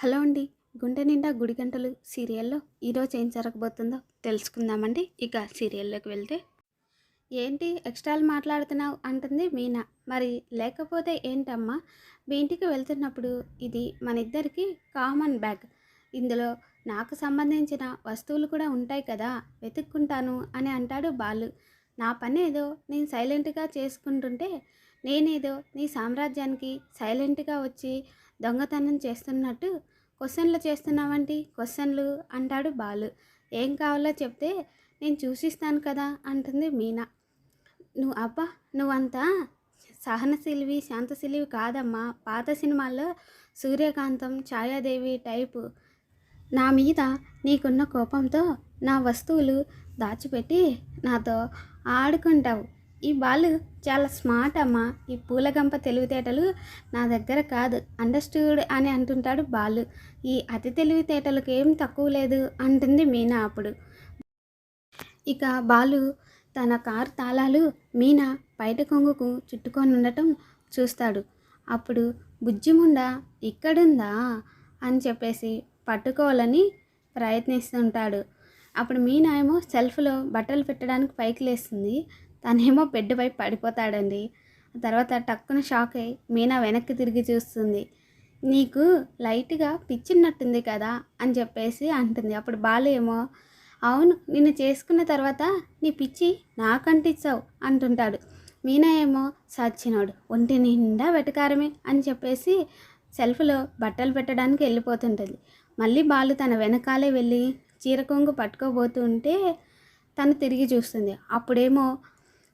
Hello అండి గుండె నిండా గుడి గంటలు సీరియల్లో ఈరోజు ఏం జరగబోతుందో తెలుసుకుందామండి. ఇక సీరియల్లోకి వెళ్తే ఏంటి ఎక్స్ట్రాలు మాట్లాడుతున్నావు అంటుంది మీనా. మరి లేకపోతే ఏంటమ్మా మీ ఇంటికి వెళ్తున్నప్పుడు ఇది మన ఇద్దరికి కామన్ బ్యాగ్. ఇందులో నాకు సంబంధించిన వస్తువులు కూడా ఉంటాయి కదా వెతుక్కుంటాను అని అంటాడు బాలు. నా పని ఏదో నేను సైలెంట్గా చేసుకుంటుంటే నేనేదో నీ సామ్రాజ్యానికి సైలెంట్గా వచ్చి దొంగతనం చేస్తున్నట్టు క్వశ్చన్లు చేస్తున్నావంటి? క్వశ్చన్లు అంటాడు బాలు. ఏం కావాలో చెప్తే నేను చూసిస్తాను కదా అంటుంది మీనా. నువ్వు అబ్బా నువ్వంతా సహనశీలివి శాంతశీలివి కాదమ్మా. పాత సినిమాల్లో సూర్యకాంతం ఛాయాదేవి టైపు నా మీద నీకున్న కోపంతో నా వస్తువులు దాచిపెట్టి నాతో ఆడుకుంటావు. ఈ బాలు చాలా స్మార్ట్ అమ్మా. ఈ పూలగంప తెలివితేటలు నా దగ్గర కాదు. అండర్స్టూడ్ అని అంటుంటాడు బాలు. ఈ అతి తెలివితేటలకు ఏం తక్కువ లేదు అంటుంది మీనా అప్పుడు. ఇక బాలు తన కారు తాళాలు మీనా బయట కొంగుకు చుట్టుకొని ఉండటం చూస్తాడు. అప్పుడు బుజ్జిముండ ఇక్కడుందా? అని చెప్పేసి పట్టుకోవాలని ప్రయత్నిస్తుంటాడు. అప్పుడు మీనా ఏమో సెల్ఫ్లో బట్టలు పెట్టడానికి పైకి లేస్తుంది. తనేమో బెడ్పై పడిపోతాడండి. తర్వాత టక్కున షాక్ అయి మీనా వెనక్కి తిరిగి చూస్తుంది. నీకు లైట్గా పిచ్చినట్టుంది కదా అని చెప్పేసి అంటుంది. అప్పుడు బాలు ఏమో అవును నిన్ను చేసుకున్న తర్వాత నీ పిచ్చి నాకంటిచ్చావు అంటుంటాడు. మీనా ఏమో సచ్చినోడు ఒంటి నిండా వెటకారమే అని చెప్పేసి సెల్ఫ్లో బట్టలు పెట్టడానికి వెళ్ళిపోతుంటుంది. మళ్ళీ బాలు తన వెనకాలే వెళ్ళి చీర కొంగు పట్టుకోబోతుంటే తను తిరిగి చూస్తుంది. అప్పుడేమో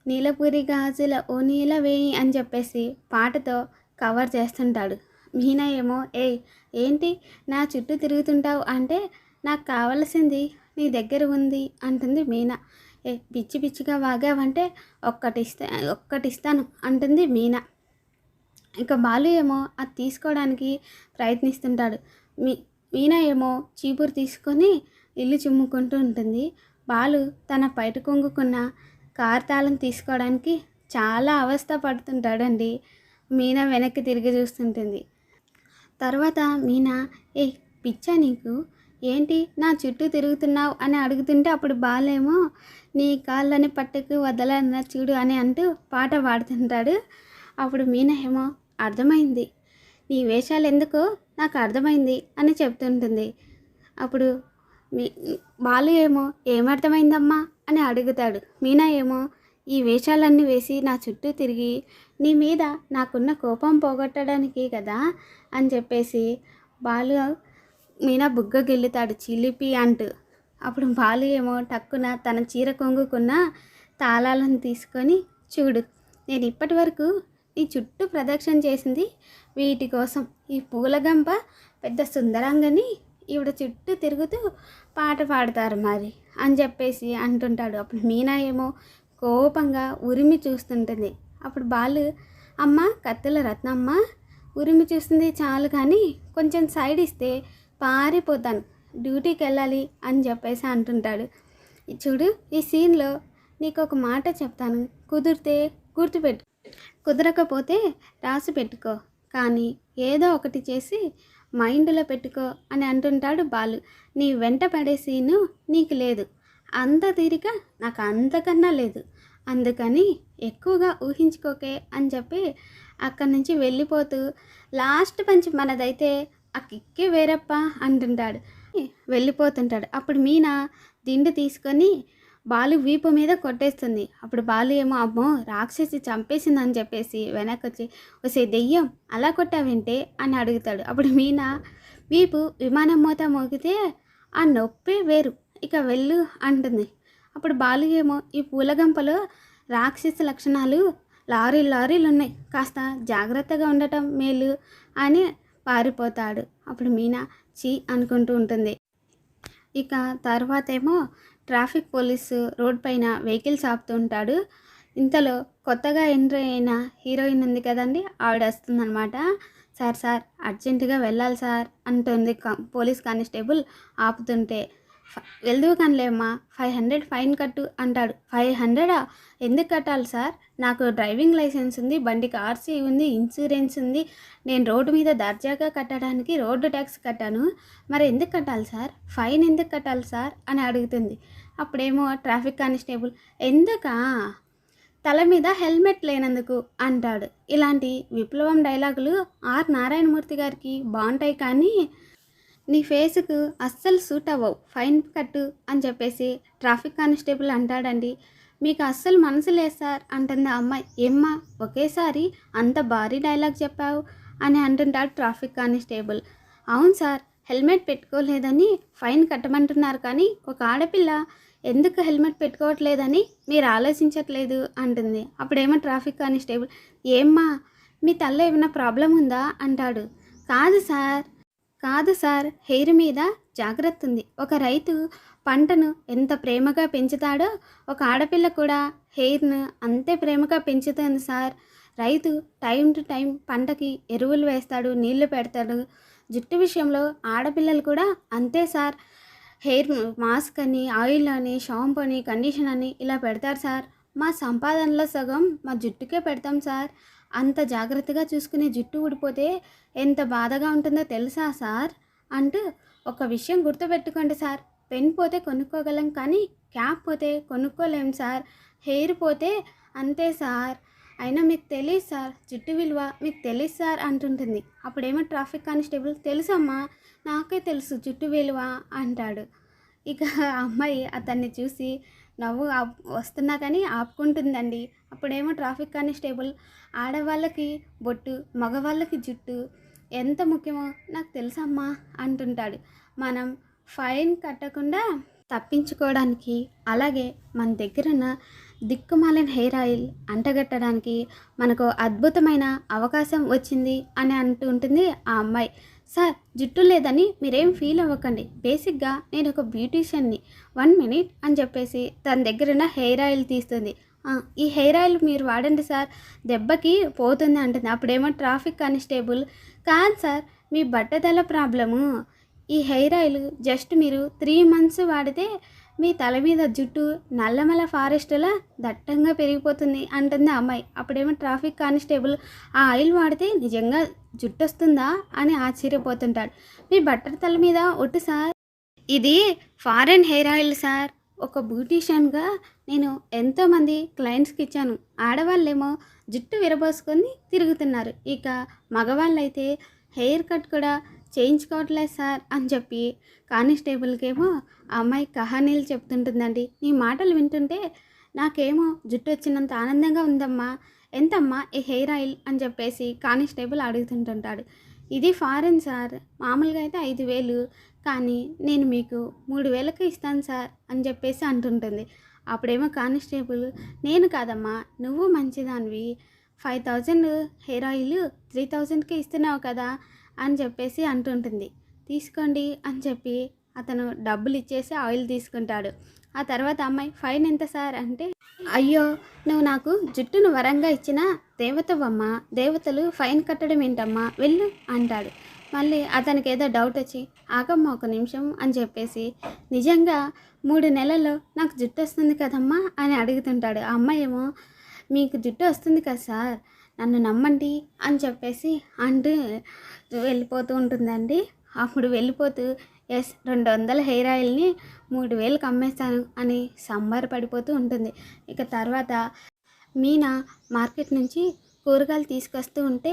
నీలపురి గాజుల ఓ నీల వేయి అని చెప్పేసి పాటతో కవర్ చేస్తుంటాడు. మీనా ఏమో ఏయ్ ఏంటి? నా చుట్టూ తిరుగుతుంటావు అంటే నాకు కావలసింది నీ దగ్గర ఉంది అంటుంది మీనా. ఏ పిచ్చి పిచ్చిగా వాగావంటే ఒక్కటి ఇస్తా ఒక్కటి ఇస్తాను అంటుంది మీనా. ఇక బాలు ఏమో అది తీసుకోవడానికి ప్రయత్నిస్తుంటాడు. మీ మీనా ఏమో చీపురు తీసుకొని ఇల్లు చిమ్ముకుంటూ ఉంటుంది. బాలు తన బయట కొంగుకున్న కార్ తాళం తీసుకోవడానికి చాలా అవస్థ పడుతుంటాడండి. మీనా వెనక్కి తిరిగి చూస్తుంటుంది. తర్వాత మీనా ఏ పిచ్చా నీకు? ఏంటి? నా చుట్టూ తిరుగుతున్నావు? అని అడుగుతుంటే అప్పుడు బాలేమో నీ కాళ్ళని పట్టుకు వదలన్న చూడు అని అంటూ పాట పాడుతుంటాడు. అప్పుడు మీనా ఏమో అర్థమైంది. నీ వేషాలు ఎందుకో నాకు అర్థమైంది అని చెప్తుంటుంది. అప్పుడు మీ బాలు ఏమో ఏమర్థమైందమ్మా? అని అడుగుతాడు. మీనా ఏమో ఈ వేషాలన్నీ వేసి నా చుట్టూ తిరిగి నీ మీద నాకున్న కోపం పోగొట్టడానికి కదా అని చెప్పేసి బాలు మీనా బుగ్గ గెల్లుతాడు చిలిపి అంటూ. అప్పుడు బాలు ఏమో టక్కున తన చీర కొంగుకున్న తాళాలను తీసుకొని చూడు నేను ఇప్పటి వరకు నీ చుట్టూ ప్రదక్షిణ చేసింది వీటి కోసం. ఈ పూలగంప పెద్ద సుందరంగని ఈవిడ చుట్టూ తిరుగుతూ పాట పాడతారు మరి అని చెప్పేసి అంటుంటాడు. అప్పుడు మీనా ఏమో కోపంగా ఉరిమి చూస్తుంటుంది. అప్పుడు బాలు అమ్మ కత్తెల రత్నమ్మ ఉరిమి చూస్తుంది చాలు కానీ కొంచెం సైడ్ ఇస్తే పారిపోతాను డ్యూటీకి వెళ్ళాలి అని చెప్పేసి అంటుంటాడు. చూడు ఈ సీన్లో నీకు ఒక మాట చెప్తాను. కుదిరితే గుర్తుపెట్టు కుదరకపోతే రాసి పెట్టుకో. కానీ ఏదో ఒకటి చేసి మైండ్లో పెట్టుకో అని అంటుంటాడు బాలు. నీ వెంట పడే సీను నీకు లేదు. అంత తీరిక నాకు అంతకన్నా లేదు. అందుకని ఎక్కువగా ఊహించుకోకే అని చెప్పి అక్కడి నుంచి వెళ్ళిపోతూ లాస్ట్ పంచి మనదైతే ఆ కిక్కే వేరప్ప అంటుంటాడు. వెళ్ళిపోతుంటాడు. అప్పుడు మీనా దిండు తీసుకొని బాలు వీపు మీద కొట్టేస్తుంది. అప్పుడు బాలు ఏమో అమ్మో రాక్షసి చంపేసిందని చెప్పేసి వెనకొచ్చి వచ్చి వసే దెయ్యం అలా కొట్టావంటే? అని అడుగుతాడు. అప్పుడు మీనా వీపు విమానం మూత మోగితే ఆ నొప్పి వేరు ఇక వెళ్ళు అంటుంది. అప్పుడు బాలు ఏమో ఈ పూలగంపలో రాక్షసి లక్షణాలు లారీ లారీలు ఉన్నాయి కాస్త జాగ్రత్తగా ఉండటం మేలు అని పారిపోతాడు. అప్పుడు మీనా చీ అనుకుంటూ ఉంటుంది. ఇక తర్వాత ఏమో ట్రాఫిక్ పోలీసు రోడ్ పైన వెహికల్స్ ఆపుతుంటాడు ఇంతలో కొత్తగా ఎంట్రీ అయిన హీరోయిన్ ఉంది కదండి ఆవిడ వస్తుందన్నమాట. సార్ సార్ అర్జెంటుగా వెళ్ళాలి సార్ అంటుంది కా- పోలీస్ కానిస్టేబుల్ ఆపుతుంటే వెళ్దువు కనిలేమ్మా? ఫైవ్ హండ్రెడ్ ఫైన్ కట్టు అంటాడు. ఫైవ్ హండ్రెడా? ఎందుకు కట్టాలి సార్? నాకు డ్రైవింగ్ లైసెన్స్ ఉంది బండికి ఆర్సీ ఉంది ఇన్సూరెన్స్ ఉంది. నేను రోడ్డు మీద దర్జాగా కట్టడానికి రోడ్డు ట్యాక్స్ కట్టాను. మరి ఎందుకు కట్టాలి సార్? ఫైన్ ఎందుకు కట్టాలి సార్? అని అడుగుతుంది. అప్పుడేమో ట్రాఫిక్ కానిస్టేబుల్ ఎందుకా? తల మీద హెల్మెట్ లేనందుకు? అంటాడు. ఇలాంటి విప్లవం డైలాగులు ఆర్. నారాయణమూర్తి గారికి బాగుంటాయి కానీ నీ ఫేస్కు అస్సలు సూట్ అవ్వవు. ఫైన్ కట్టు అని చెప్పేసి ట్రాఫిక్ కానిస్టేబుల్ అంటాడండి. మీకు అస్సలు మనసు లేదు సార్ అంటుంది అమ్మాయి. ఏమ్మా ఒకేసారి అంత భారీ డైలాగ్ చెప్పావు అని అంటుంటాడు ట్రాఫిక్ కానిస్టేబుల్. అవును సార్ హెల్మెట్ పెట్టుకోలేదని ఫైన్ కట్టమంటున్నారు కానీ ఒక ఆడపిల్ల ఎందుకు హెల్మెట్ పెట్టుకోవట్లేదని మీరు ఆలోచించట్లేదు అంటుంది. అప్పుడేమో ట్రాఫిక్ కానిస్టేబుల్. ఏమ్మా మీ తల్ల ఏమైనా ప్రాబ్లం ఉందా అంటాడు. కాదు సార్ కాదు సార్ హెయిర్ మీద జాగ్రత్త ఉంది ఒక రైతు పంటను ఎంత ప్రేమగా పెంచుతాడో ఒక ఆడపిల్ల కూడా హెయిర్ను అంతే ప్రేమగా పెంచుతుంది సార్. రైతు టైం టు టైం పంటకి ఎరువులు వేస్తాడు నీళ్ళు పెడతాడు. జుట్టు విషయంలో ఆడపిల్లలు కూడా అంతే సార్. హెయిర్ మాస్క్ అని ఆయిల్ అని షాంపూ అని కండిషన్ అని ఇలా పెడతారు సార్. మా సంపాదనలో సగం మా జుట్టుకే పెడతాం సార్. అంత జాగ్రత్తగా చూసుకునే జుట్టు ఊడిపోతే ఎంత బాధగా ఉంటుందో తెలుసా సార్? అంటూ ఒక విషయం గుర్తుపెట్టుకోండి సార్. పెన్ పోతే కొనుక్కోగలం కానీ క్యాప్ పోతే కొనుక్కోలేం సార్. హెయిర్ పోతే అంతే సార్. అయినా మీకు తెలియదు సార్. జుట్టు విలువ మీకు తెలియదు సార్ అంటుంటుంది. అప్పుడేమో ట్రాఫిక్ కానిస్టేబుల్ తెలుసమ్మా నాకే తెలుసు జుట్టు విలువ అంటాడు. ఇక ఆ అమ్మాయి అతన్ని చూసి నవ్వు వస్తున్నా కానీ ఆపుకుంటుందండి. అప్పుడేమో ట్రాఫిక్ కానిస్టేబుల్ ఆడవాళ్ళకి బొట్టు మగవాళ్ళకి జుట్టు ఎంత ముఖ్యమో నాకు తెలుసమ్మా అంటుంటాడు. మనం ఫైన్ కట్టకుండా తప్పించుకోవడానికి అలాగే మన దగ్గరున్న దిక్కుమాలిన హెయిర్ ఆయిల్ అంటగట్టడానికి మనకు అద్భుతమైన అవకాశం వచ్చింది అని అంటుంటుంది ఆ అమ్మాయి. సార్ జుట్టు లేదని మీరేం ఫీల్ అవ్వకండి. బేసిక్గా నేను ఒక బ్యూటీషియన్ని. వన్ మినిట్ అని చెప్పేసి తన దగ్గర ఉన్న హెయిర్ ఆయిల్ తీస్తుంది. ఈ హెయిర్ ఆయిల్ మీరు వాడండి సార్. దెబ్బకి పోతుంది అంటుంది. అప్పుడేమో ట్రాఫిక్ కానిస్టేబుల్. కాదు సార్ మీ బట్టతల ప్రాబ్లము. ఈ హెయిర్ ఆయిల్ జస్ట్ మీరు త్రీ మంత్స్ వాడితే మీ తల మీద జుట్టు నల్లమల ఫారెస్ట్లా దట్టంగా పెరిగిపోతుంది అంటుంది ఆ అమ్మాయి. అప్పుడేమో ట్రాఫిక్ కానిస్టేబుల్ ఆ ఆయిల్ వాడితే నిజంగా జుట్టు వస్తుందా అని ఆశ్చర్యపోతుంటాడు. మీ బట్టల తల మీద ఒట్టు సార్? ఇది ఫారెన్ హెయిర్ ఆయిల్ సార్. ఒక బ్యూటీషియన్గా నేను ఎంతోమంది క్లయింట్స్కి ఇచ్చాను. ఆడవాళ్ళేమో జుట్టు విరబోసుకొని తిరుగుతున్నారు. ఇక మగవాళ్ళైతే హెయిర్ కట్ కూడా చేయించుకోవట్లేదు సార్ అని చెప్పి కానిస్టేబుల్కేమో ఆ అమ్మాయి కహానీలు చెప్తుంటుందండి. నీ మాటలు వింటుంటే నాకేమో జుట్టు వచ్చినంత ఆనందంగా ఉందమ్మా. ఎంతమ్మా ఈ హెయిర్ ఆయిల్ అని చెప్పేసి కానిస్టేబుల్ అడుగుతుంటుంటాడు. ఇది ఫారెన్ సార్. మామూలుగా అయితే ఐదు వేలు. కానీ నేను మీకు మూడు వేలకు ఇస్తాను సార్ అని చెప్పేసి అంటుంటుంది. అప్పుడేమో కానిస్టేబుల్ నేను కాదమ్మా నువ్వు మంచిదానివి. Five thousand hair oil three థౌజండ్కి ఇస్తున్నావు కదా. అని చెప్పేసి అంటుంటుంది. తీసుకోండి అని చెప్పి అతను డబ్బులు ఇచ్చేసి ఆయిల్ తీసుకుంటాడు. ఆ తర్వాత అమ్మాయి ఫైన్ ఎంత సార్? అంటే అయ్యో నువ్వు నాకు జుట్టును వరంగా ఇచ్చిన దేవతవమ్మా దేవతలు ఫైన్ కట్టడం ఏంటమ్మా వెళ్ళు అంటాడు. మళ్ళీ అతనికి ఏదో డౌట్ వచ్చి ఆగమ్మా ఒక నిమిషం అని చెప్పేసి నిజంగా మూడు నెలల్లో నాకు జుట్టు వస్తుంది కదమ్మా అని అడుగుతుంటాడు. ఆ అమ్మాయి ఏమో మీకు జుట్టు వస్తుంది కదా సార్ నన్ను నమ్మండి అని చెప్పేసి అంటూ వెళ్ళిపోతూ ఉంటుందండి. అప్పుడు వెళ్ళిపోతూ ఎస్ రెండు వందల హెయిర్ ఆయిల్ని మూడు వేలకు అమ్మేస్తాను అని సంబరపడిపోతూ ఉంటుంది. ఇక తర్వాత మీనా మార్కెట్ నుంచి కూరగాయలు తీసుకొస్తూ ఉంటే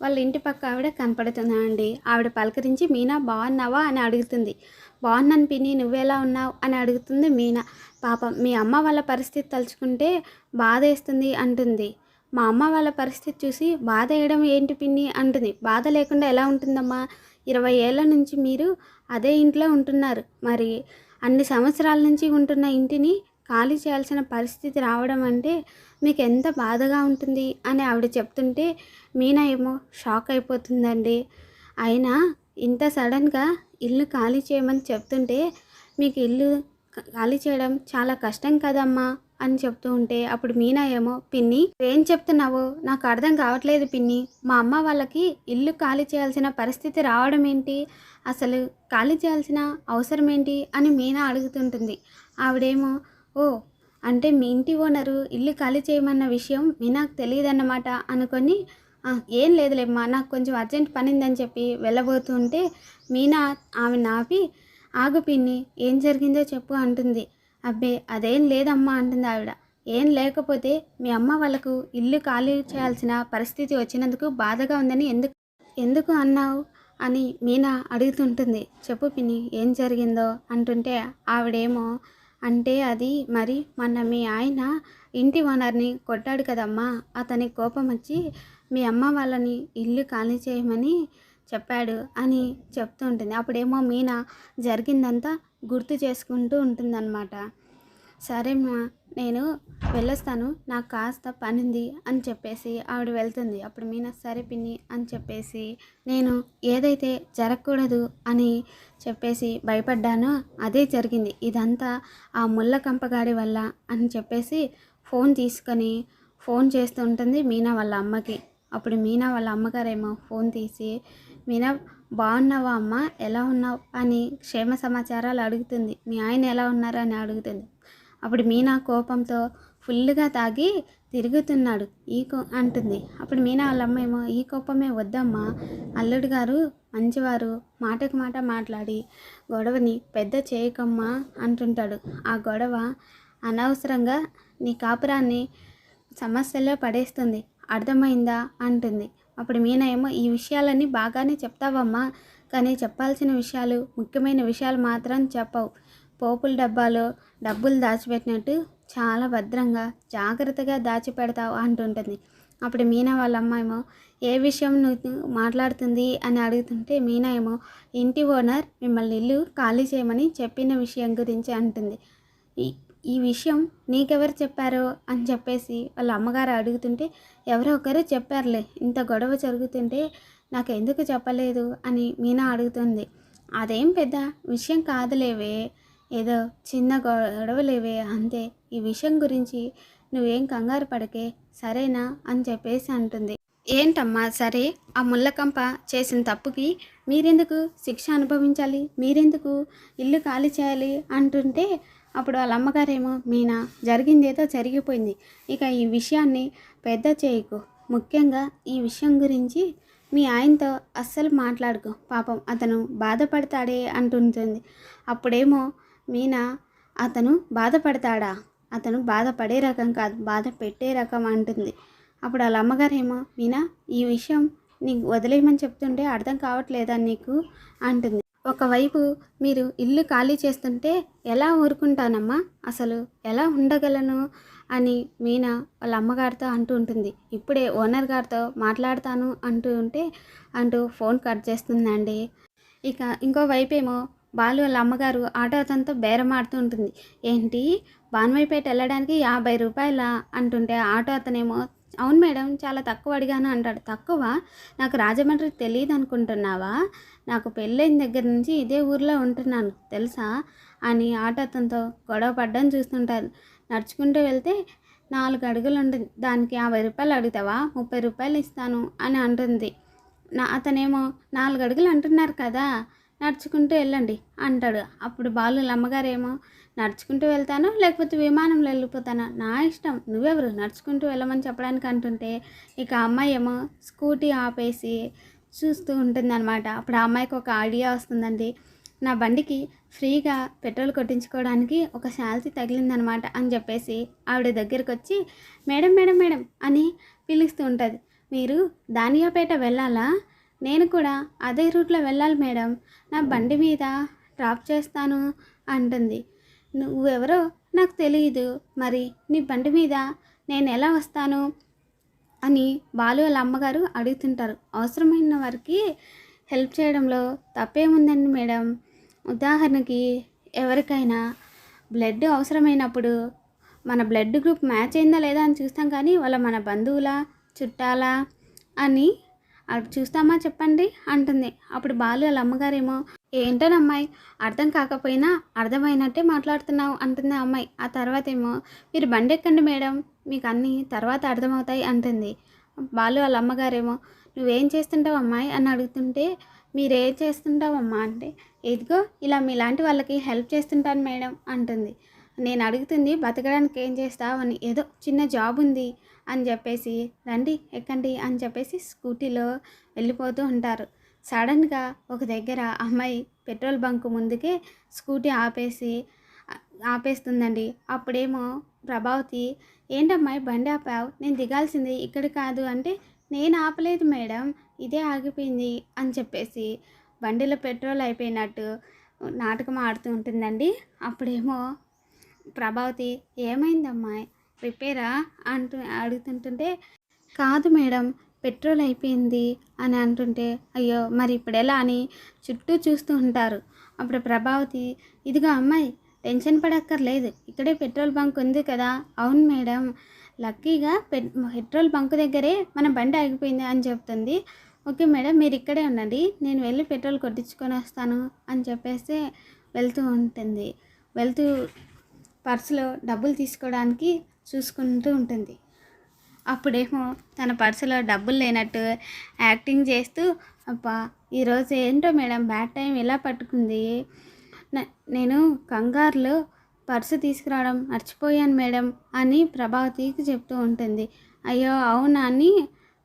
వాళ్ళ ఇంటి పక్క ఆవిడ కనపడుతుందండి. ఆవిడ పలకరించి మీనా బాగున్నావా? అని అడుగుతుంది. బాగున్నాను పిని నువ్వెలా ఉన్నావు? అని అడుగుతుంది మీనా. పాపం మీ అమ్మ వాళ్ళ పరిస్థితి తలుచుకుంటే బాధ వేస్తుంది అంటుంది. మా అమ్మ వాళ్ళ పరిస్థితి చూసి బాధ వేయడం ఏంటి పిన్ని అంటుంది. బాధ లేకుండా ఎలా ఉంటుందమ్మా? ఇరవై ఏళ్ళ నుంచి మీరు అదే ఇంట్లో ఉంటున్నారు. మరి అన్ని సంవత్సరాల నుంచి ఉంటున్న ఇంటిని ఖాళీ చేయాల్సిన పరిస్థితి రావడం అంటే మీకు ఎంత బాధగా ఉంటుంది అని ఆవిడ చెప్తుంటే మీనా ఏమో షాక్ అయిపోతుందండి. అయినా ఇంత సడన్గా ఇల్లు ఖాళీ చేయమని చెప్తుంటే మీకు ఇల్లు ఖాళీ చేయడం చాలా కష్టం కదమ్మా? అని చెప్తూ ఉంటే అప్పుడు మీనా ఏమో పిన్ని ఏం చెప్తున్నావు? నాకు అర్థం కావట్లేదు పిన్ని. మా అమ్మ వాళ్ళకి ఇల్లు ఖాళీ చేయాల్సిన పరిస్థితి రావడం ఏంటి? అసలు ఖాళీ చేయాల్సిన అవసరం ఏంటి? అని మీనా అడుగుతుంటుంది. ఆవిడేమో ఓ అంటే మీ ఇంటి ఓనరు ఇల్లు ఖాళీ చేయమన్న విషయం మీనాకు తెలియదన్నమాట అనుకొని ఏం లేదులేమ్మా నాకు కొంచెం అర్జెంట్ పనిందని చెప్పి వెళ్ళబోతుంటే మీనా ఆమె నాపి ఆగు పిన్ని ఏం జరిగిందో చెప్పు అంటుంది. అబ్బే అదేం లేదమ్మా అంటుంది ఆవిడ. ఏం లేకపోతే మీ అమ్మ వాళ్ళకు ఇల్లు ఖాళీ చేయాల్సిన పరిస్థితి వచ్చినందుకు బాధగా ఉందని ఎందుకు ఎందుకు అన్నావు అని మీనా అడుగుతుంటుంది. చెప్పు పిన్ని ఏం జరిగిందో అంటుంటే ఆవిడేమో అంటే అది మరి మొన్న మీ ఆయన ఇంటి ఓనర్ని కొట్టాడు కదమ్మా. అతని కోపం వచ్చి మీ అమ్మ వాళ్ళని ఇల్లు ఖాళీ చేయమని చెప్పాడు అని చెప్తూ ఉంటుంది. అప్పుడేమో మీనా జరిగిందంతా గుర్తు చేసుకుంటూ ఉంటుందన్నమాట. సరే నేను వెళ్ళొస్తాను. నాకు కాస్త పని ఉంది అని చెప్పేసి ఆవిడ వెళ్తుంది. అప్పుడు మీనా సరే పిన్ని అని చెప్పేసి నేను ఏదైతే జరగకూడదు అని చెప్పేసి భయపడ్డానో అదే జరిగింది. ఇదంతా ఆ ముళ్ళ కంపగాడి వల్ల అని చెప్పేసి ఫోన్ తీసుకొని ఫోన్ చేస్తూ ఉంటుంది మీనా వాళ్ళ అమ్మకి. అప్పుడు మీనా వాళ్ళ అమ్మగారేమో ఫోన్ తీసి మీనా బాగున్నావా అమ్మ? ఎలా ఉన్నావు? అని క్షేమ సమాచారాలు అడుగుతుంది. మీ ఆయన ఎలా ఉన్నారు అని అడుగుతుంది. అప్పుడు మీనా కోపంతో ఫుల్గా తాగి తిరుగుతున్నాడు. ఈ కో అంటుంది. అప్పుడు మీనా వాళ్ళ అమ్మ ఏమో ఈ కోపమే వద్దమ్మా. అల్లుడు గారు మంచివారు. మాటకు మాట మాట్లాడి గొడవని పెద్ద చేయకమ్మా అంటుంటాడు. ఆ గొడవ అనవసరంగా నీ కాపురాన్ని సమస్యల్లో పడేస్తుంది. అర్థమైందా? అంటుంది. అప్పుడు మీనా ఏమో ఈ విషయాలన్నీ బాగానే చెప్తావమ్మా కానీ చెప్పాల్సిన విషయాలు ముఖ్యమైన విషయాలు మాత్రం చెప్పవు. పోపుల డబ్బాలో డబ్బులు దాచిపెట్టినట్టు చాలా భద్రంగా జాగ్రత్తగా దాచిపెడతావు అంటుంటుంది. అప్పుడు మీనా వాళ్ళ అమ్మాయేమో ఏ విషయం నువ్వు మాట్లాడుతుంది? అని అడుగుతుంటే మీనా ఏమో ఇంటి ఓనర్ మిమ్మల్ని ఇల్లు ఖాళీ చేయమని చెప్పిన విషయం గురించి అంటుంది. ఈ విషయం నీకెవరు చెప్పారో అని చెప్పేసి వాళ్ళ అమ్మగారు అడుగుతుంటే ఎవరో ఒకరు చెప్పారులే ఇంత గొడవ జరుగుతుంటే నాకు ఎందుకు చెప్పలేదు అని మీనా అడుగుతుంది. అదేం పెద్ద విషయం కాదులేవే ఏదో చిన్న గొడవలేవే అంతే ఈ విషయం గురించి నువ్వేం కంగారు పడకే సరేనా? అని చెప్పేసి అంటుంది. ఏంటమ్మా సరే ఆ ముళ్ళకంప చేసిన తప్పుకి మీరెందుకు శిక్ష అనుభవించాలి? మీరెందుకు ఇల్లు ఖాళీ చేయాలి? అంటుంటే అప్పుడు వాళ్ళ అమ్మగారేమో మీనా జరిగిందేదో జరిగిపోయింది. ఇక ఈ విషయాన్ని పెద్ద చేయకు. ముఖ్యంగా ఈ విషయం గురించి మీ ఆయనతో అస్సలు మాట్లాడుకో. పాపం అతను బాధపడతాడే అంటుంటుంది. అప్పుడేమో మీనా అతను బాధపడతాడా? అతను బాధపడే రకం కాదు బాధ పెట్టే రకం అంటుంది. అప్పుడు వాళ్ళ అమ్మగారేమో మీనా ఈ విషయం నీకు వదిలేయమని చెప్తుంటే అర్థం కావట్లేదా నీకు? అంటుంది. ఒకవైపు మీరు ఇల్లు ఖాళీ చేస్తుంటే ఎలా ఊరుకుంటానమ్మా? అసలు ఎలా ఉండగలను? అని మీనా వాళ్ళ అమ్మగారితో అంటూ ఉంటుంది. ఇప్పుడే ఓనర్ గారితో మాట్లాడతాను అంటూ ఉంటే అంటూ ఫోన్ కట్ చేస్తుందండి. ఇక ఇంకో ఏమో బాలు వాళ్ళ అమ్మగారు ఆటో అతనితో బేరమాడుతూ ఉంటుంది. ఏంటి? బాన్మైపేట వెళ్ళడానికి యాభై రూపాయల? అంటుంటే ఆటో అతనేమో అవును మేడం చాలా తక్కువ అడిగాను అంటాడు. తక్కువ? నాకు రాజమండ్రి తెలియదు అనుకుంటున్నావా? నాకు పెళ్ళైన దగ్గర నుంచి ఇదే ఊర్లో ఉంటున్నాను తెలుసా? అని ఆట అతనితో గొడవ పడ్డం చూస్తుంటారు. నడుచుకుంటూ వెళ్తే నాలుగు అడుగులు ఉంటుంది దానికి యాభై రూపాయలు అడుగుతావా? ముప్పై రూపాయలు ఇస్తాను అని అంటుంది. నా అతనేమో నాలుగు అడుగులు అంటున్నారు కదా నడుచుకుంటూ వెళ్ళండి అంటాడు. అప్పుడు బాలు అమ్మగారేమో నడుచుకుంటూ వెళ్తాను లేకపోతే విమానంలో వెళ్ళిపోతాను? నా ఇష్టం. నువ్వెవరు? నడుచుకుంటూ వెళ్ళమని చెప్పడానికి అంటుంటే ఇక అమ్మాయి ఏమో స్కూటీ ఆపేసి చూస్తూ ఉంటుందన్నమాట. అప్పుడు ఆ అమ్మాయికి ఒక ఐడియా వస్తుందండి. నా బండికి ఫ్రీగా పెట్రోల్ కొట్టించుకోవడానికి ఒక శాలరీ తగిలిందనమాట అని చెప్పేసి ఆవిడ దగ్గరికి వచ్చి మేడం మేడం మేడం అని పిలుస్తూ ఉంటుంది. మీరు దానియాపేట వెళ్ళాలా? నేను కూడా అదే రూట్లో వెళ్ళాలి మేడం. నా బండి మీద డ్రాప్ చేస్తాను అంటుంది. నువ్వెవరో నాకు తెలియదు మరి నీ బండి మీద నేను ఎలా వస్తాను? అని బాలు వాళ్ళ అమ్మగారు అడుగుతుంటారు. అవసరమైన వారికి హెల్ప్ చేయడంలో తప్పేముందండి మేడం? ఉదాహరణకి ఎవరికైనా బ్లడ్ అవసరమైనప్పుడు మన బ్లడ్ గ్రూప్ మ్యాచ్ అయిందా లేదా అని చూస్తాం కానీ వాళ్ళ మన బంధువులా చుట్టాలా అని అవి చూస్తామా చెప్పండి? అంటుంది. అప్పుడు బాలు వాళ్ళ అమ్మగారేమో ఏంటని అమ్మాయి? అర్థం కాకపోయినా అర్థమైనట్టే మాట్లాడుతున్నావు అంటుంది ఆ అమ్మాయి. ఆ తర్వాత ఏమో మీరు బండి ఎక్కండి మేడం మీకు అన్నీ తర్వాత అర్థమవుతాయి అంటుంది. బాలు వాళ్ళ అమ్మగారేమో నువ్వేం చేస్తుంటావు అమ్మాయి? అని అడుగుతుంటే మీరేం చేస్తుంటావమ్మా అంటే ఇదిగో ఇలా మీలాంటి వాళ్ళకి హెల్ప్ చేస్తుంటాను మేడం అంటుంది. నేను అడుగుతుంది బతకడానికి ఏం చేస్తావు? అని ఏదో చిన్న జాబ్ ఉంది అని చెప్పేసి రండి ఎక్కండి అని చెప్పేసి స్కూటీలో వెళ్ళిపోతూ ఉంటారు. సడన్గా ఒక దగ్గర అమ్మాయి పెట్రోల్ బంక్ ముందుకే స్కూటీ ఆపేసి ఆపేస్తుందండి. అప్పుడేమో ప్రభావతి ఏంటమ్మాయి బండి ఆపావు? నేను దిగాల్సింది ఇక్కడ కాదు అంటే నేను ఆపలేదు మేడం. ఇదే ఆగిపోయింది అని చెప్పేసి బండిలో పెట్రోల్ అయిపోయినట్టు నాటకం ఆడుతూ ఉంటుందండి. అప్పుడేమో ప్రభావతి ఏమైందమ్మా రిపేరా? అంటూ అడుగుతుంటుంటే కాదు మేడం. పెట్రోల్ అయిపోయింది అని అంటుంటే అయ్యో మరి ఇప్పుడు ఎలా అని చుట్టూ చూస్తూ ఉంటారు. అప్పుడు ప్రభావతి ఇదిగో అమ్మాయి టెన్షన్ పడక్కర్లేదు. ఇక్కడే పెట్రోల్ బంక్ ఉంది కదా. అవును మేడం లక్కీగా పెట్ పెట్రోల్ బంక్ దగ్గరే మన బండి ఆగిపోయింది అని చెప్తుంది. ఓకే మేడం మీరు ఇక్కడే ఉండండి. నేను వెళ్ళి పెట్రోల్ కొట్టించుకొని వస్తాను అని చెప్పేసి వెళ్తూ ఉంటుంది. వెళ్తూ పర్సులో డబ్బులు తీసుకోవడానికి చూసుకుంటూ ఉంటుంది. అప్పుడేమో తన పర్సులో డబ్బులు లేనట్టు యాక్టింగ్ చేస్తూ అబ్బా ఈరోజు ఏంటో మేడం బ్యాడ్ టైం ఎలా పట్టుకుంది? నేను కంగారులో పర్సు తీసుకురావడం మర్చిపోయాను మేడం అని ప్రభావతికి చెప్తూ ఉంటుంది. అయ్యో అవునా అని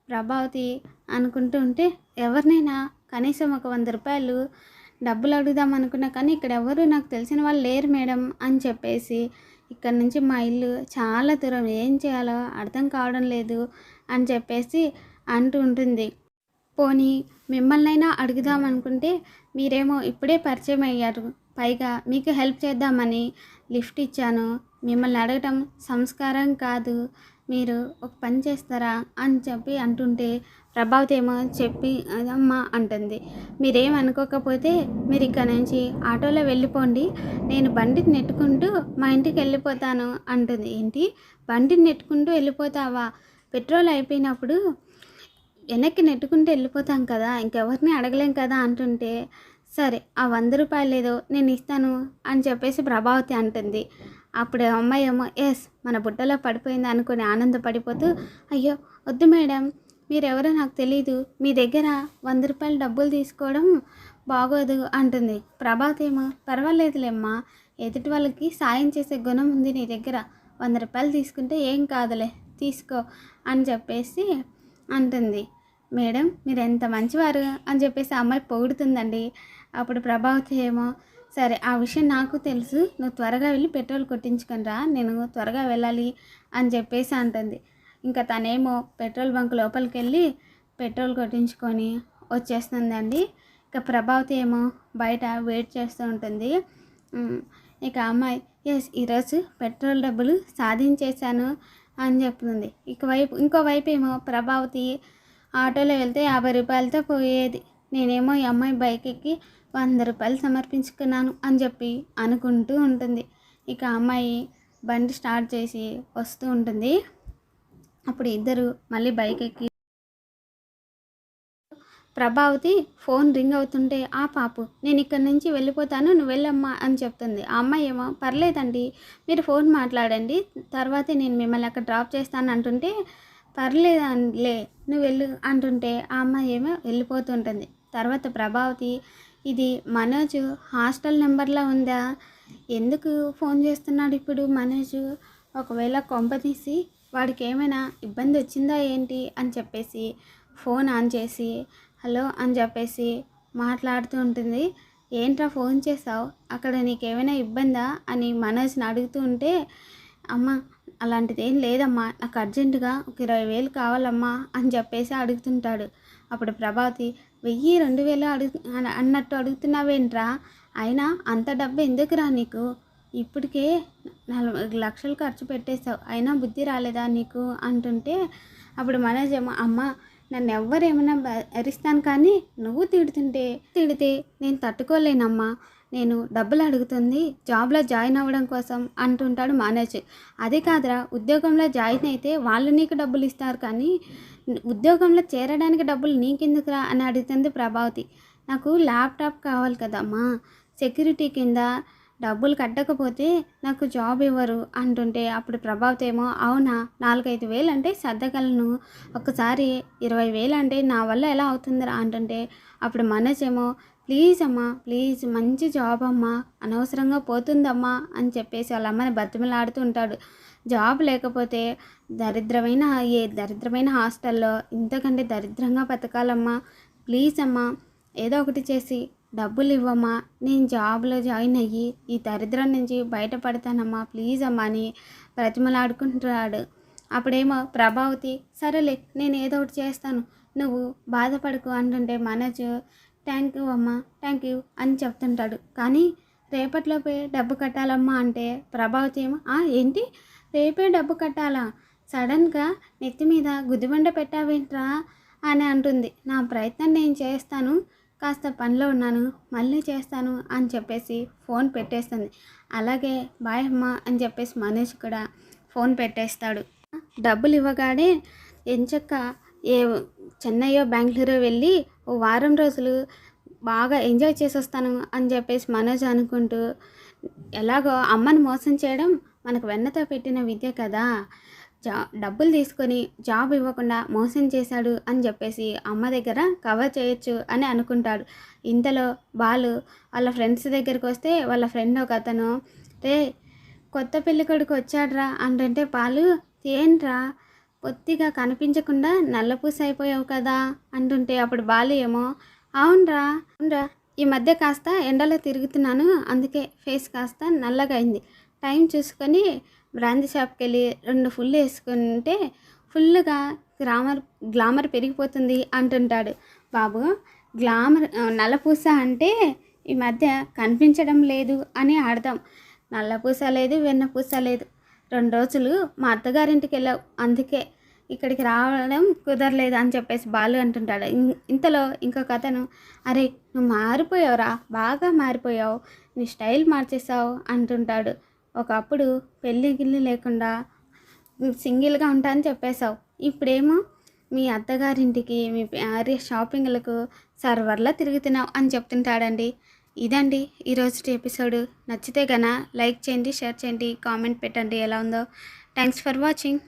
ప్రభావతి అనుకుంటూ ఉంటే ఎవరినైనా కనీసం ఒక వంద రూపాయలు డబ్బులు అడుగుదాం అనుకున్నా కానీ ఇక్కడ ఎవరు నాకు తెలిసిన వాళ్ళు లేరు మేడం అని చెప్పేసి ఇక్కడ నుంచి మా ఇల్లు చాలా దూరం ఏం చేయాలో అర్థం కావడం లేదు అని చెప్పేసి అంటూ ఉంటుంది. పోనీ మిమ్మల్నైనా అడుగుదాం అనుకుంటే మీరేమో ఇప్పుడే పరిచయం అయ్యారు. పైగా మీకు హెల్ప్ చేద్దామని లిఫ్ట్ ఇచ్చాను. మిమ్మల్ని అడగటం సంస్కారం కాదు. మీరు ఒక పని చేస్తారా అని చెప్పి అంటుంటే ప్రభావతి ఏమో చెప్పి అమ్మా అంటుంది. మీరేం అనుకోకపోతే మీరు ఇక్కడ నుంచి ఆటోలో వెళ్ళిపోండి. నేను బండిని నెట్టుకుంటూ మా ఇంటికి వెళ్ళిపోతాను అంటుంది. ఏంటి? బండిని నెట్టుకుంటూ వెళ్ళిపోతావా? పెట్రోల్ అయిపోయినప్పుడు వెనక్కి నెట్టుకుంటూ వెళ్ళిపోతాం కదా ఇంకెవరిని అడగలేం కదా అంటుంటే సరే ఆ వంద రూపాయలు ఏదో నేను ఇస్తాను అని చెప్పేసి ప్రభావతి అంటుంది. అప్పుడు అమ్మాయి ఏమో ఎస్ మన బుట్టలో పడిపోయింది అనుకుని ఆనందపడిపోతూ అయ్యో వద్దు మేడం మీరెవరో నాకు తెలీదు మీ దగ్గర వంద రూపాయలు డబ్బులు తీసుకోవడం బాగోదు అంటుంది. ప్రభావతి ఏమో పర్వాలేదులేమ్మా ఎదుటి వాళ్ళకి సాయం చేసే గుణం ఉంది నీ దగ్గర వంద రూపాయలు తీసుకుంటే ఏం కాదులే తీసుకో అని చెప్పేసి అంటుంది. మేడం మీరు ఎంత మంచివారు అని చెప్పేసి ఆ అమ్మాయి పొగుడుతుందండి. అప్పుడు ప్రభావతి ఏమో సరే ఆ విషయం నాకు తెలుసు. నువ్వు త్వరగా వెళ్ళి పెట్రోల్ కొట్టించుకొని రా. నేను త్వరగా వెళ్ళాలి అని చెప్పేసి అంటుంది. ఇంకా తనేమో పెట్రోల్ బంక్ లోపలికి వెళ్ళి పెట్రోల్ కొట్టించుకొని వచ్చేస్తుందండి. ఇక ప్రభావతి ఏమో బయట వెయిట్ చేస్తూ ఉంటుంది. ఇక అమ్మాయి ఎస్ ఈరోజు పెట్రోల్ డబ్బులు సాధించేశాను అని చెప్తుంది. ఇక వైపు ఇంకో వైపు ఏమో ప్రభావతి ఆటోలో వెళ్తే యాభై రూపాయలతో పోయేది. నేనేమో ఈ అమ్మాయి బైక్ ఎక్కి వంద రూపాయలు సమర్పించుకున్నాను అని చెప్పి అనుకుంటూ ఉంటుంది. ఇక అమ్మాయి బండి స్టార్ట్ చేసి వస్తూ ఉంటుంది. అప్పుడు ఇద్దరు మళ్ళీ బైక్ ఎక్కి ప్రభావతి ఫోన్ రింగ్ అవుతుంటే ఆ పాపు నేను ఇక్కడ నుంచి వెళ్ళిపోతాను నువ్వు వెళ్ళమ్మా అని చెప్తుంది. ఆ అమ్మాయి ఏమో పర్లేదండి మీరు ఫోన్ మాట్లాడండి తర్వాతే నేను మిమ్మల్ని అక్కడ డ్రాప్ చేస్తాను అంటుంటే పర్లేదంలే నువ్వు వెళ్ళు అంటుంటే ఆ అమ్మాయి ఏమో వెళ్ళిపోతుంటుంది తర్వాత ప్రభావతి ఇది మనోజ్ హాస్టల్ నెంబర్లో ఉందా? ఎందుకు ఫోన్ చేస్తున్నాడు ఇప్పుడు మనోజ్? ఒకవేళ కొంప తీసి వాడికి ఏమైనా ఇబ్బంది వచ్చిందా ఏంటి? అని చెప్పేసి ఫోన్ ఆన్ చేసి హలో అని చెప్పేసి మాట్లాడుతూ ఉంటుంది. ఏంట్రా ఫోన్ చేసావు అక్కడ నీకేమైనా ఇబ్బందా? అని మనోజ్ని అడుగుతూ ఉంటే అమ్మ అలాంటిది ఏం లేదమ్మా. నాకు అర్జెంటుగా ఒక ఇరవై వేలు కావాలమ్మా అని చెప్పేసి అడుగుతుంటాడు. అప్పుడు ప్రభావతి వెయ్యి రెండు వేలు అడుగు అన్నట్టు అడుగుతున్నావేంట్రా? అయినా అంత డబ్బు ఎందుకురా నీకు? ఇప్పటికే నలభై లక్షలు ఖర్చు పెట్టేశావు. అయినా బుద్ధి రాలేదా నీకు? అంటుంటే అప్పుడు మనోజ్ ఏమో అమ్మ నన్ను ఎవ్వరేమైనా భరిస్తాను కానీ నువ్వు తిడుతుంటే తిడితే నేను తట్టుకోలేనమ్మా. నేను డబ్బులు అడుగుతుంది జాబ్లో జాయిన్ అవ్వడం కోసం అంటుంటాడు మనోజ్ అదే కాదురా ఉద్యోగంలో జాయిన్ అయితే వాళ్ళు నీకు డబ్బులు ఇస్తారు కానీ ఉద్యోగంలో చేరడానికి డబ్బులు నీకెందుకురా అని అడుగుతుంది ప్రభావతి. నాకు ల్యాప్టాప్ కావాలి కదమ్మా సెక్యూరిటీ కింద డబ్బులు కట్టకపోతే నాకు జాబ్ ఇవ్వరు అంటుంటే అప్పుడు ప్రభావతి ఏమో అవునా నాలుగైదు వేలు అంటే సర్దగలను ఒకసారి ఇరవై వేలు అంటే నా వల్ల ఎలా అవుతుందిరా అంటుంటే అప్పుడు మనోజ్ ఏమో ప్లీజ్ అమ్మా ప్లీజ్ మంచి జాబ్ అమ్మా అనవసరంగా పోతుందమ్మా అని చెప్పేసి వాళ్ళ అమ్మని బతిమలాడుతూ ఉంటాడు. జాబ్ లేకపోతే దరిద్రమైన ఏ దరిద్రమైన హాస్టల్లో ఇంతకంటే దరిద్రంగా బతకాలమ్మా. ప్లీజ్ అమ్మా ఏదో ఒకటి చేసి డబ్బులు ఇవ్వమ్మా. నేను జాబ్లో జాయిన్ అయ్యి ఈ దరిద్రం నుంచి బయటపడతానమ్మా. ప్లీజ్ అమ్మా అని బ్రతిమలాడుకుంటున్నాడు. అప్పుడేమో ప్రభావతి సరేలే నేను ఏదో ఒకటి చేస్తాను. నువ్వు బాధపడకు అంటుంటే మనోజ్ థ్యాంక్ యూ అమ్మా థ్యాంక్ యూ అని చెప్తుంటాడు. కానీ రేపట్లోపే డబ్బు కట్టాలమ్మా అంటే ప్రభావతి ఏమో ఏంటి? రేపే డబ్బు కట్టాలా? సడన్గా నెత్తి మీద గుదిబండ పెట్టావేంట్రా? అని అంటుంది. నా ప్రయత్నం నేను చేస్తాను కాస్త పనిలో ఉన్నాను మళ్ళీ చేస్తాను అని చెప్పేసి ఫోన్ పెట్టేస్తుంది. అలాగే బాయ్ అమ్మా అని చెప్పేసి మనీష్ కూడా ఫోన్ పెట్టేస్తాడు. డబ్బులు ఇవ్వగానే ఎంచక్క ఏ చెన్నైయో బెంగళూరు వెళ్ళి ఓ వారం రోజులు బాగా ఎంజాయ్ చేసేస్తాను అని చెప్పేసి మనోజ్ అనుకుంటూ ఎలాగో అమ్మని మోసం చేయడం మనకు వెన్నతో పెట్టిన విద్య కదా జా డబ్బులు తీసుకొని జాబ్ ఇవ్వకుండా మోసం చేశాడు అని చెప్పేసి అమ్మ దగ్గర కవర్ చేయొచ్చు అని అనుకుంటాడు. ఇంతలో బాలు వాళ్ళ ఫ్రెండ్స్ దగ్గరికి వస్తే వాళ్ళ ఫ్రెండ్ ఒక అతను రే కొత్త పెళ్ళికొడుకు వచ్చాడ్రా అంటుంటే పాలు ఏంట్రా పొత్తిగా కనిపించకుండా నల్లపూస అయిపోయావు కదా అంటుంటే అప్పుడు బాలు ఏమో అవునరా అవునరా. ఈ మధ్య కాస్త ఎండలో తిరుగుతున్నాను అందుకే ఫేస్ కాస్త నల్లగా అయింది టైం చూసుకొని బ్రాంతి షాప్కి వెళ్ళి రెండు ఫుల్ వేసుకుంటే ఫుల్గా గ్లామర్ గ్లామర్ పెరిగిపోతుంది అంటుంటాడు. బాబు గ్లామర్ నల్లపూస అంటే ఈ మధ్య కనిపించడం లేదు అని అర్థం నల్లపూస లేదు వెన్నపూస లేదు. రెండు రోజులు మా అత్తగారింటికి వెళ్ళావు. అందుకే ఇక్కడికి రావడం కుదరలేదు అని చెప్పేసి బాలు అంటుంటాడు. ఇం- ఇంతలో ఇంకొక అతను అరే నువ్వు మారిపోయావురా బాగా మారిపోయావు నీ స్టైల్ మార్చేసావు అంటుంటాడు. ఒకప్పుడు పెళ్ళి గిల్లి లేకుండా సింగిల్గా ఉంటా అని చెప్పేశావు. ఇప్పుడేమో మీ అత్తగారింటికి మీ భార్య షాపింగ్లకు సర్వర్లా తిరుగుతున్నావు అని చెప్తుంటాడండి. ఇదండి ఈరోజు ఎపిసోడ్. నచ్చితే గన లైక్ చేయండి షేర్ చేయండి కామెంట్ పెట్టండి. ఎలా ఉందో. Thanks for watching.